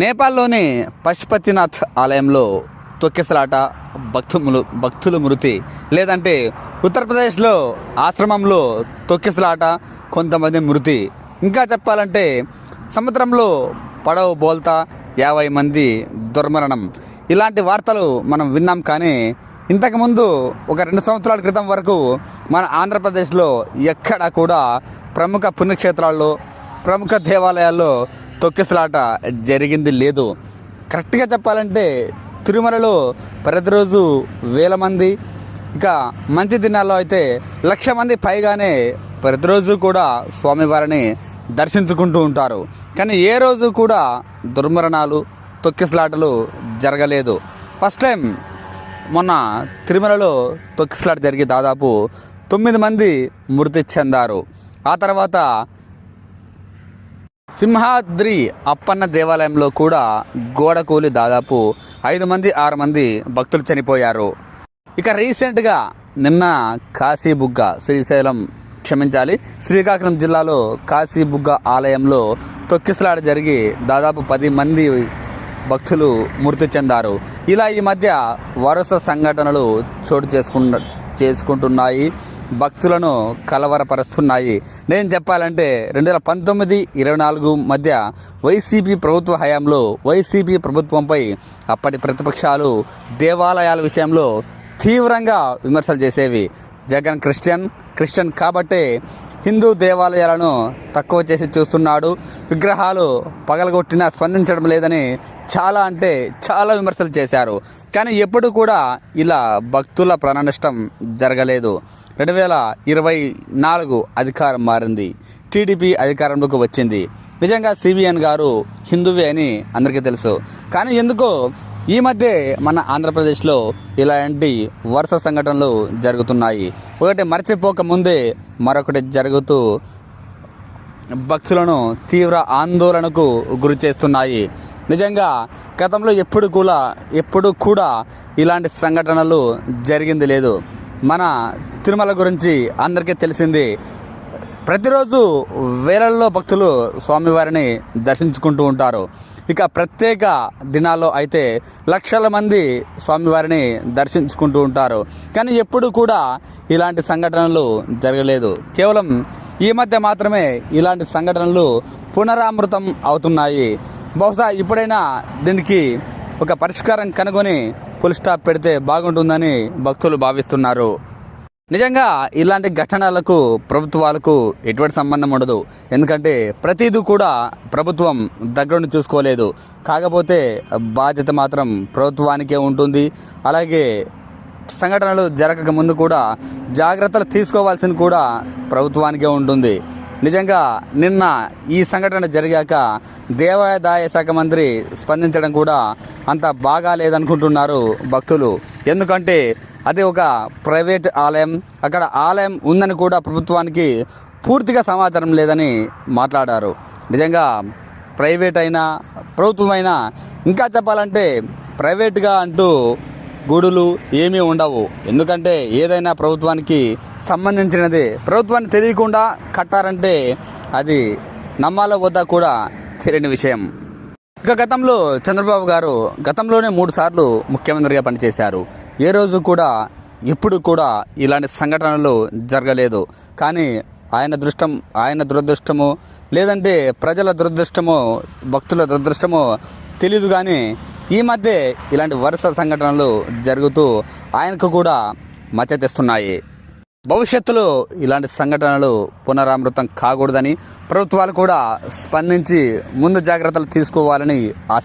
నేపాల్లోని పశుపతినాథ్ ఆలయంలో తొక్కిసలాట భక్తులు భక్తులు మృతి. లేదంటే ఉత్తరప్రదేశ్లో ఆశ్రమంలో తొక్కిసలాట కొంతమంది మృతి. ఇంకా చెప్పాలంటే సముద్రంలో పడవ బోల్తా యాభై మంది దుర్మరణం. ఇలాంటి వార్తలు మనం విన్నాం కానీ ఇంతకుముందు ఒక రెండు సంవత్సరాల క్రితం వరకు మన ఆంధ్రప్రదేశ్లో ఎక్కడ కూడా ప్రముఖ పుణ్యక్షేత్రాల్లో ప్రముఖ దేవాలయాల్లో తొక్కిసలాట జరిగింది లేదు. కరెక్ట్గా చెప్పాలంటే తిరుమలలో ప్రతిరోజు వేల మంది ఇక మంచి దినాల్లో అయితే లక్ష మంది పైగానే ప్రతిరోజు కూడా స్వామివారిని దర్శించుకుంటూ ఉంటారు. కానీ ఏ రోజు కూడా దుర్మరణాలు తొక్కిసలాటలు జరగలేదు. ఫస్ట్ టైం మొన్న తిరుమలలో తొక్కిసలాట జరిగి దాదాపు తొమ్మిది మంది మృతి చెందారు. ఆ తర్వాత సింహాద్రి అప్పన్న దేవాలయంలో కూడా గోడ కూలి దాదాపు ఐదు మంది ఆరు మంది భక్తులు చనిపోయారు. ఇక రీసెంట్గా నిన్న కాశీబుగ్గ శ్రీశైలం క్షమించాలి శ్రీకాకుళం జిల్లాలో కాశీబుగ్గ ఆలయంలో తొక్కిసలాట జరిగి దాదాపు పది మంది భక్తులు మృతి చెందారు. ఇలా ఈ మధ్య వరుస సంఘటనలు చోటు చేసుకున్న చేసుకుంటున్నాయి. భక్తులను కలవరపరుస్తున్నాయి. నేను చెప్పాలంటే రెండు వేల పంతొమ్మిది ఇరవై నాలుగు మధ్య వైసీపీ ప్రభుత్వ హయాంలో వైసీపీ ప్రభుత్వంపై అప్పటి ప్రతిపక్షాలు దేవాలయాల విషయంలో తీవ్రంగా విమర్శలు చేసేవి. జగన్ క్రిస్టియన్ క్రిస్టియన్ కాబట్టే హిందూ దేవాలయాలను తక్కువ చేసి చూస్తున్నాడు. విగ్రహాలు పగలగొట్టినా స్పందించడం లేదని చాలా అంటే చాలా విమర్శలు చేశారు. కానీ ఎప్పుడు కూడా ఇలా భక్తుల ప్రాణనష్టం జరగలేదు. రెండు వేల ఇరవై నాలుగు అధికారం మారింది. టీడీపీ అధికారంలోకి వచ్చింది. నిజంగా సిబిఎన్ గారు హిందువే అని అందరికీ తెలుసు. కానీ ఎందుకో ఈ మధ్య మన ఆంధ్రప్రదేశ్లో ఇలాంటి వరుస సంఘటనలు జరుగుతున్నాయి. ఒకటి మర్చిపోక ముందే మరొకటి జరుగుతూ భక్తులను తీవ్ర ఆందోళనకు గురి చేస్తున్నాయి. నిజంగా గతంలో ఎప్పుడు కూడా ఎప్పుడు కూడా ఇలాంటి సంఘటనలు జరిగింది లేదు. మన తిరుమల గురించి అందరికీ తెలిసింది ప్రతిరోజు వేలల్లో భక్తులు స్వామివారిని దర్శించుకుంటూ ఉంటారు. ఇక ప్రత్యేక దినాల్లో అయితే లక్షల మంది స్వామివారిని దర్శించుకుంటూ ఉంటారు. కానీ ఎప్పుడు కూడా ఇలాంటి సంఘటనలు జరగలేదు. కేవలం ఈ మధ్య మాత్రమే ఇలాంటి సంఘటనలు పునరామృతం అవుతున్నాయి. బహుశా ఇప్పుడైనా దీనికి ఒక పరిష్కారం కనుగొని ఫుల్ స్టాప్ పెడితే బాగుంటుందని భక్తులు భావిస్తున్నారు. నిజంగా ఇలాంటి ఘటనలకు ప్రభుత్వాలకు ఎటువంటి సంబంధం ఉండదు. ఎందుకంటే ప్రతిదీ కూడా ప్రభుత్వం దగ్గరుండి చూసుకోలేదు. కాకపోతే బాధ్యత మాత్రం ప్రభుత్వానికే ఉంటుంది. అలాగే సంఘటనలు జరగక ముందు కూడా జాగ్రత్తలు తీసుకోవాల్సింది కూడా ప్రభుత్వానికే ఉంటుంది. నిజంగా నిన్న ఈ సంఘటన జరిగాక దేవాదాయ శాఖ మంత్రి స్పందించడం కూడా అంత బాగా లేదనుకుంటున్నారు భక్తులు. ఎందుకంటే అది ఒక ప్రైవేట్ ఆలయం అక్కడ ఆలయం ఉందని కూడా ప్రభుత్వానికి పూర్తిగా సమాచారం లేదని మాట్లాడారు. నిజంగా ప్రైవేట్ అయినా ప్రభుత్వం అయినా ఇంకా చెప్పాలంటే ప్రైవేట్గా అంటూ గుడులు ఏమీ ఉండవు. ఎందుకంటే ఏదైనా ప్రభుత్వానికి సంబంధించినది ప్రభుత్వాన్ని తెలియకుండా కట్టారంటే అది నమ్మాలో వద్దా కూడా తెలియని విషయం. ఇక గతంలో చంద్రబాబు గారు గతంలోనే మూడు సార్లు ముఖ్యమంత్రిగా పనిచేశారు. ఏ రోజు కూడా ఎప్పుడు కూడా ఇలాంటి సంఘటనలు జరగలేదు. కానీ ఆయన దృష్టం ఆయన దురదృష్టము లేదంటే ప్రజల దురదృష్టమో భక్తుల దురదృష్టమో తెలియదు కానీ ఈ మధ్య ఇలాంటి వరుస సంఘటనలు జరుగుతూ ఆయనకు కూడా మచ్చ తెస్తున్నాయి భవిష్యత్తులో ఇలాంటి సంఘటనలు పునరామృతం కాకూడదని ప్రభుత్వాలు కూడా స్పందించి ముందు జాగ్రత్తలు తీసుకోవాలని ఆశి